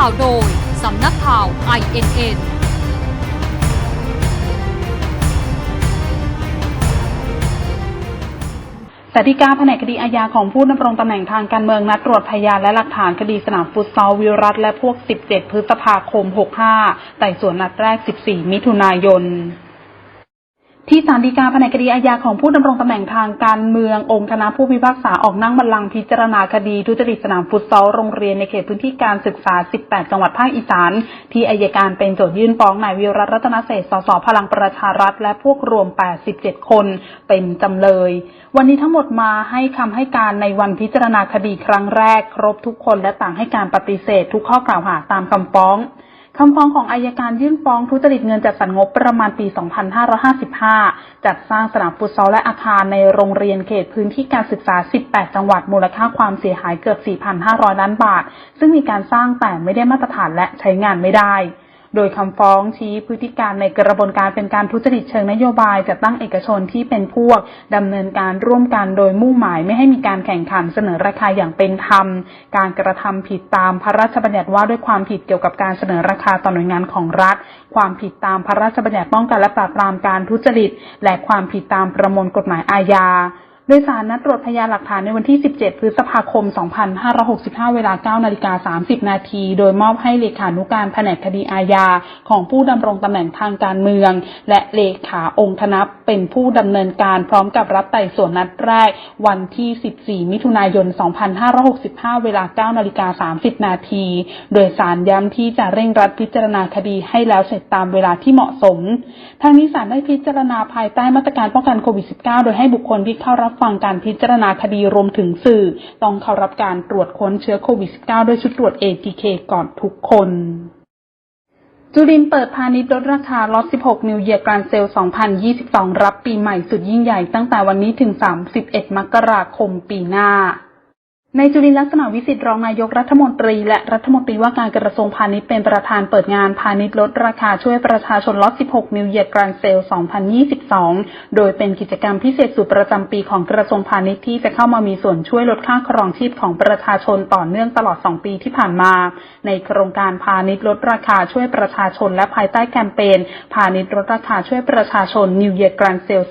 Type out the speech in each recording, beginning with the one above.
ข่าวโดย สำนักข่าว INN สาธิกาแผนกคดีอาญาของผู้ดำรงตำแหน่งทางการเมืองนัดตรวจพยานและหลักฐานคดีสนามฟุตซอลวิรัตและพวก 17 พฤษภาคม 65 ไต่สวนนัดแรก 14 มิถุนายน ที่ศาลฎีกาแผนกคดีอาญาของผู้ดำรงตำแหน่งทางการเมืององค์คณะผู้พิพากษาออกนั่งบัลลังก์พิจารณาคดีทุจริตสนามฟุตซอลโรงเรียนในเขตพื้นที่การศึกษา 18 จังหวัดภาคอีสาน ที่อายการเป็นโจทยื่นฟ้องนายวิรัตรัตนเศษสสพลังประชารัฐ และพวกรวม 87 คนเป็นจำเลย วันนี้ทั้งหมดมาให้คำให้การในวันพิจารณาคดีครั้งแรก ครบทุกคนและต่างให้การปฏิเสธทุกข้อกล่าวหาตามคำฟ้อง คำฟ้องของอายการยื่นฟ้องทุจริตเงินจัดสรรงบประมาณปี 2555 จัดสร้างสนามฟุตซอลและอาคารในโรงเรียนเขตพื้นที่การศึกษา 18 จังหวัดมูลค่าความเสียหายเกือบ 4,500 ล้านบาท ซึ่งมีการสร้างแต่ไม่ได้มาตรฐานและใช้งานไม่ได้ โดยคำฟ้องชี้พฤติการในกระบวนการเป็นการทุจริตเชิงนโยบายจัดตั้งเอกชนที่เป็นพวกดำเนินการร่วมกันโดยมุ่งหมายไม่ให้มีการแข่งขันเสนอราคาอย่างเป็นธรรม การกระทำผิดตามพระราชบัญญัติว่าด้วยความผิดเกี่ยวกับการเสนอราคาต่อหน่วยงานของรัฐ ความผิดตามพระราชบัญญัติป้องกันและปราบปรามการทุจริต และความผิดตามประมวลกฎหมายอาญา โดยสารนัดตรวจพยานหลักฐานในวันที่ 17 พฤษภาคม 2565 เวลา 9 นาฬิกา 30 นาที โดยมอบให้เลขานุการแผนกคดีอาญาของผู้ดำรงตำแหน่งทางการเมือง และเลขาองค์คณะเป็นผู้ดำเนินการพร้อมกับรับไต่สวนนัดแรก วันที่ 14 มิถุนายน 2565 เวลา 9 นาฬิกา 30 นาที โดยสารย้ำที่จะเร่งรัดพิจารณาคดีให้แล้วเสร็จตามเวลาที่เหมาะสม ทางนี้ศาลได้พิจารณาภายใต้มาตรการป้องกันโควิด -19 โดยให้บุคคลที่เข้ารับฟังการพิจารณาคดีรวมถึงสื่อ ต้องเข้ารับการตรวจค้นเชื้อโควิด -19 ด้วยชุดตรวจ ATK ก่อนทุกคนจุลินเปิดพาณิชย์ลดราคาล็อต 16 New Year Grand Sale 2022 รับปีใหม่สุดยิ่งใหญ่ตั้งแต่วันนี้ถึง 31 มกราคมปีหน้า ในจุลินลักษณะวิสิทธิ์รองนายกรัฐมนตรีและรัฐมนตรีว่าการกระทรวงพาณิชย์เป็นประธานเปิดงานพาณิชย์ลดราคาช่วยประชาชนล็อต 16 New Year Grand Sale 2022 โดยเป็นกิจกรรมพิเศษสุดประจำปีของกระทรวงพาณิชย์ที่จะเข้ามามีส่วนช่วยลดค่าครองชีพของประชาชนต่อเนื่องตลอด 2 ปีที่ผ่านมา ในโครงการพาณิชย์ลดราคาช่วยประชาชนและภายใต้แคมเปญพาณิชย์ลดราคาช่วยประชาชน New Year Grand Sale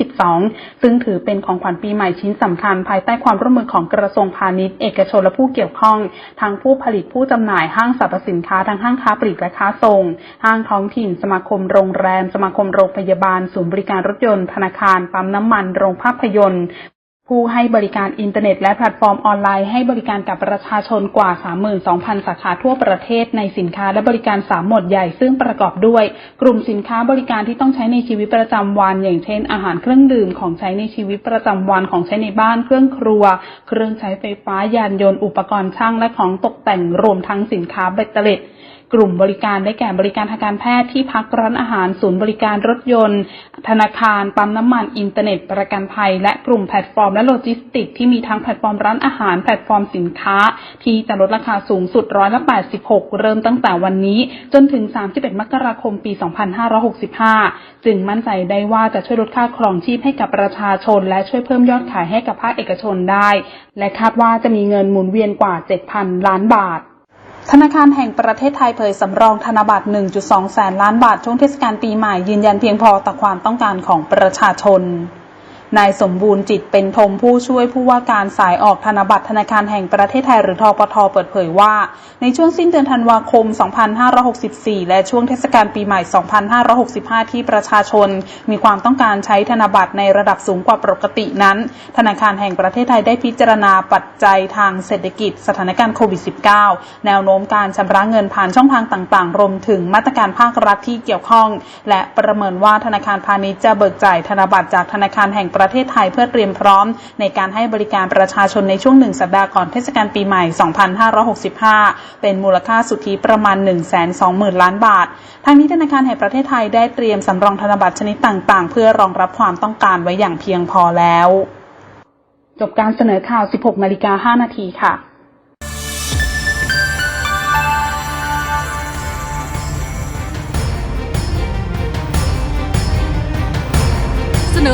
2022 ซึ่งถือเป็นของขวัญปีใหม่ชิ้นสำคัญภายใต้ความร่วมมือของกระทรวงพาณิชย์ เอกชนและผู้เกี่ยวข้อง ทั้งผู้ผลิตผู้จำหน่ายห้างสรรพสินค้าทั้งห้างค้าปลีกและค้าส่ง ห้างท้องถิ่น สมาคมโรงแรม สมาคมโรงพยาบาล ศูนย์บริการรถยนต์ ธนาคาร ปั๊มน้ำมัน โรงภาพยนตร์ ผู้ให้บริการอินเทอร์เน็ตและแพลตฟอร์มออนไลน์ให้บริการกับประชาชนกว่า 32,000 สาขาทั่วประเทศในสินค้าและบริการ 3 หมวดใหญ่ซึ่งประกอบด้วย กลุ่มสินค้าบริการที่ต้องใช้ในชีวิตประจำวัน อย่างเช่น อาหารเครื่องดื่มของใช้ในชีวิตประจำวันของใช้ในบ้าน เครื่องครัว เครื่องใช้ไฟฟ้ายานยนต์อุปกรณ์ช่างและของตกแต่งรวมทั้งสินค้าเบตเตอร์เล็ต กลุ่มบริการได้แก่บริการทางการแพทย์ที่พักร้านอาหารศูนย์บริการรถยนต์ ธนาคาร ปั๊มน้ำมัน อินเทอร์เน็ต ประกันภัย และกลุ่มแพลตฟอร์มและโลจิสติกส์ที่มีทั้งแพลตฟอร์มร้านอาหาร แพลตฟอร์มสินค้า ที่จะลดราคาสูงสุดร้อยละ 86 เริ่มตั้งแต่วันนี้ จนถึง 31 มกราคม ปี 2565 จึงมั่นใจได้ว่าจะช่วยลดค่าครองชีพให้กับประชาชน และช่วยเพิ่มยอดขายให้กับภาคเอกชนได้ และคาดว่าจะมีเงินหมุนเวียนกว่า 7,000 ล้านบาท ธนาคารแห่งประเทศไทยเผยสำรองธนบัตร 1.2 แสนล้านบาทช่วงเทศกาลปีใหม่ยืนยันเพียงพอต่อความต้องการของประชาชน นายสมบูรณ์จิตเป็นธมผู้ช่วยผู้ว่าการสายออกธนบัตรธนาคารแห่งประเทศไทยหรือทปทเปิดเผยว่า ในช่วงสิ้นเดือนธันวาคม 2564 และช่วงเทศกาลปีใหม่ 2565 ที่ประชาชน มีความต้องการใช้ธนบัตรในระดับสูงกว่าปกตินั้น ธนาคารแห่งประเทศไทยได้พิจารณาปัจจัยทางเศรษฐกิจ สถานการณ์โควิด -19 แนวโน้มการชำระเงินผ่านช่องทางต่างๆ รวมถึงมาตรการภาครัฐที่เกี่ยวข้อง และประเมินว่าธนาคารพาณิชย์จะเบิกจ่ายธนบัตรจากธนาคารแห่งประประเทศไทยเพื่อเตรียมพร้อม ในการให้บริการประชาชนในช่วงหนึ่งสัปดาห์ก่อนเทศกาลปีใหม่ 2565 เป็นมูลค่าสุทธิประมาณ 120,000 ล้านบาท ทางนี้ธนาคารแห่งประเทศไทยได้เตรียมสำรองธนบัตรชนิดต่างๆ เพื่อรองรับความต้องการไว้อย่างเพียงพอแล้ว จบการเสนอข่าว 16นาฬิกา5นาทีค่ะ